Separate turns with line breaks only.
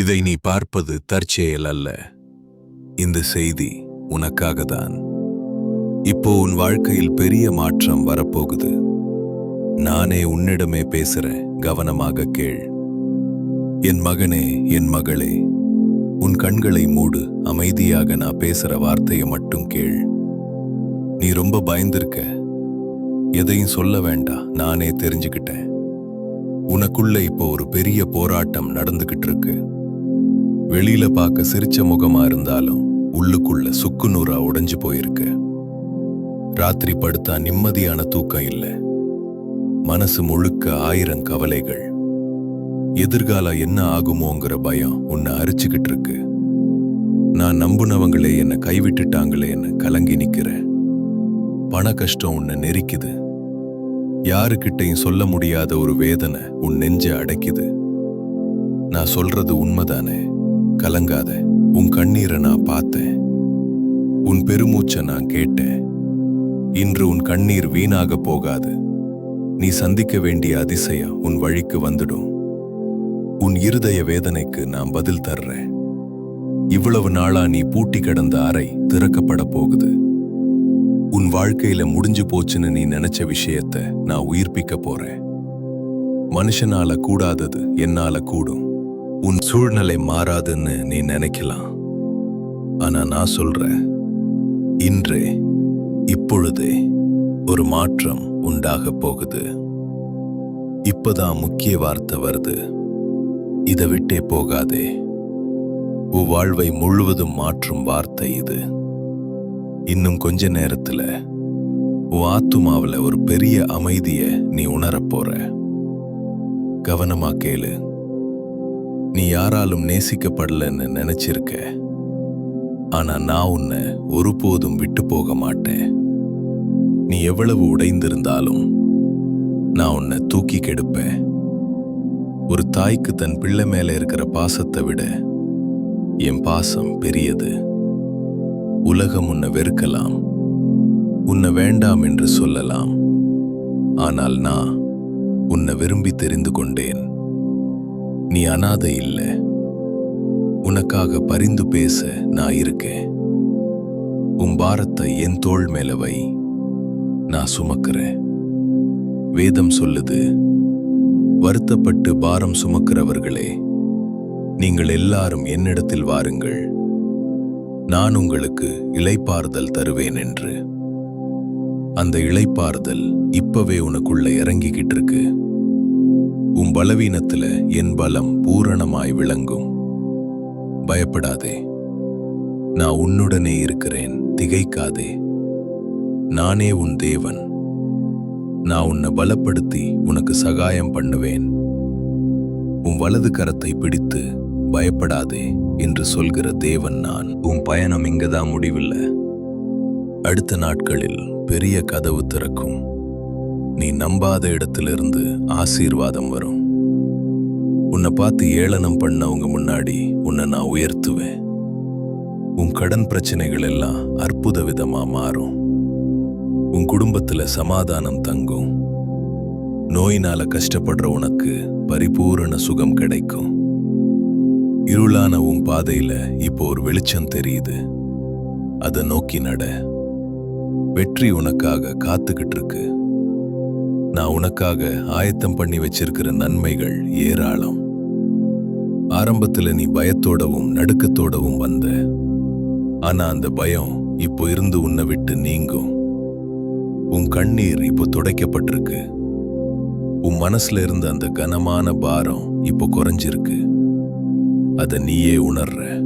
இதை நீ பார்ப்பது தற்செயல் அல்ல. இந்த செய்தி உனக்காக தான் இப்போ உன் வாழ்க்கையில் பெரிய மாற்றம் வரப்போகுது. நானே உன்னிடமே பேசுறேன் கவனமாக கேள். என் மகனே என் மகளே உன் கண்களை மூடு அமைதியாக நான் பேசுற வார்த்தையை மட்டும் கேள். நீ ரொம்ப பயந்திருக்க. எதையும் சொல்ல வேண்டாம் நானே தெரிஞ்சுக்கிட்டேன். உனக்குள்ள இப்போ ஒரு பெரிய போராட்டம் நடந்துகிட்டு இருக்கு வெளியில பார்க்க சிரிச்ச முகமா இருந்தாலும் உள்ளுக்குள்ள சுக்கு நூறா உடைஞ்சு போயிருக்கு. ராத்திரி படுத்தா நிம்மதியான தூக்கம் இல்ல. மனசு முழுக்க ஆயிரம் கவலைகள். எதிர்காலம் என்ன ஆகுமோங்கிற பயம் உன்னை அரிச்சுக்கிட்டு இருக்கு. நான் நம்புனவங்களே என்னை கைவிட்டுட்டாங்களேன்னு கலங்கி நிற்கிறேன் பண கஷ்டம் உன்னை நெரிக்குது. யாருக்கிட்டையும் சொல்ல முடியாத ஒரு வேதனை உன் நெஞ்ச அடைக்குது. நான் சொல்றது உண்மைதானே? கலங்காத உன் கண்ணீரை நான் பார்த்தேன். உன் பெருமூச்சை நான் கேட்டேன். இன்று உன் கண்ணீர் வீணாக போகாது. நீ சந்திக்க வேண்டிய அதிசயம் உன் வழிக்கு வந்துடும். உன் இருதய வேதனைக்கு நான் பதில் தர்றேன். இவ்வளவு நாளா நீ பூட்டி கிடந்த அறை திறக்கப்பட போகுது. உன் வாழ்க்கையில முடிஞ்சு போச்சுன்னு நீ நினைச்ச விஷயத்த நான் உயிர்ப்பிக்க போறேன். மனுஷனால கூடாதது என்னால கூடும். உன் சூழ்நிலை மாறாதுன்னு நீ நினைக்கலாம். ஆனா நான் சொல்றேன் இன்றே இப்பொழுதே ஒரு மாற்றம் உண்டாக போகுது. இப்பதான் முக்கிய வார்த்தை வருது இதை விட்டே போகாதே. உன் வாழ்வை முழுவதும் மாற்றும் வார்த்தை இது. இன்னும் கொஞ்ச நேரத்துல உன் ஆத்துமாவுல ஒரு பெரிய அமைதியை நீ உணரப் போற. கவனமா கேளு. நீ யாராலும் நேசிக்கப்படலன்னு நினைச்சிருக்க. ஆனா நான் உன்னை ஒருபோதும் விட்டு போக மாட்டேன். நீ எவ்வளவு உடைந்திருந்தாலும் நான் உன்னை தூக்கி கெடுப்பேன். ஒரு தாய்க்கு தன் பிள்ளை மேல இருக்கிற பாசத்தை விட என் பாசம் பெரியது. உலகம் உன்னை வெறுக்கலாம். உன்னை வேண்டாம் என்று சொல்லலாம். ஆனால் நான் உன்னை விரும்பி தெரிந்து கொண்டேன். நீ அனாதை இல்லை. உனக்காக பரிந்து பேச நான் இருக்கேன். உன் பாரத்தை என் தோள் மேல வை. நான் சுமக்கிறேன். வேதம் சொல்லுது வருத்தப்பட்டு பாரம் சுமக்கிறவர்களே நீங்கள் எல்லாரும் என்னிடத்தில் வாருங்கள். நான் உங்களுக்கு இலைப்பாறுதல் தருவேன் என்று. அந்த இலைப்பாறுதல் இப்பவே உனக்குள்ள இறங்கிக்கிட்டு இருக்கு உன் பலவீனத்துல என் பலம் பூரணமாய் விளங்கும். பயப்படாதே. நான் உன்னுடனே இருக்கிறேன். திகைக்காதே. நானே உன் தேவன். நான் உன்னை பலப்படுத்தி உனக்கு சகாயம் பண்ணுவேன். உன் வலது கரத்தை பிடித்து பயப்படாதே என்று சொல்கிற தேவன் நான். உன் பயணம் இங்கதான் முடிவில்லை. அடுத்த நாட்களில் பெரிய கதவு திறக்கும். நீ நம்பாத இடத்திலிருந்து ஆசீர்வாதம் வரும். உன்னை பார்த்து ஏளனம் பண்ணவங்க முன்னாடி உன்னை நான் உயர்த்துவேன். உன் கடன் பிரச்சனைகள் எல்லாம் அற்புத விதமா மாறும். உன் குடும்பத்துல சமாதானம் தங்கும். நோயினால கஷ்டப்படுற உனக்கு பரிபூரண சுகம் கிடைக்கும். இருளான உன் பாதையில இப்போ ஒரு வெளிச்சம் தெரியுது. அதை நோக்கி நட. வெற்றி உனக்காக காத்துக்கிட்டு இருக்கு. நான் உனக்காக ஆயத்தம் பண்ணி வச்சிருக்கிற நன்மைகள் ஏராளம். ஆரம்பத்துல நீ பயத்தோடவும் நடுக்கத்தோடவும் வந்த. ஆனா அந்த பயம் இப்போ இருந்து உன்னை விட்டு நீங்கும். உன் கண்ணீர் இப்போ துடைக்கப்பட்டிருக்கு. உன் மனசுல இருந்த அந்த கனமான பாரம் இப்போ குறைஞ்சிருக்கு. அதை நீயே உணர்ற.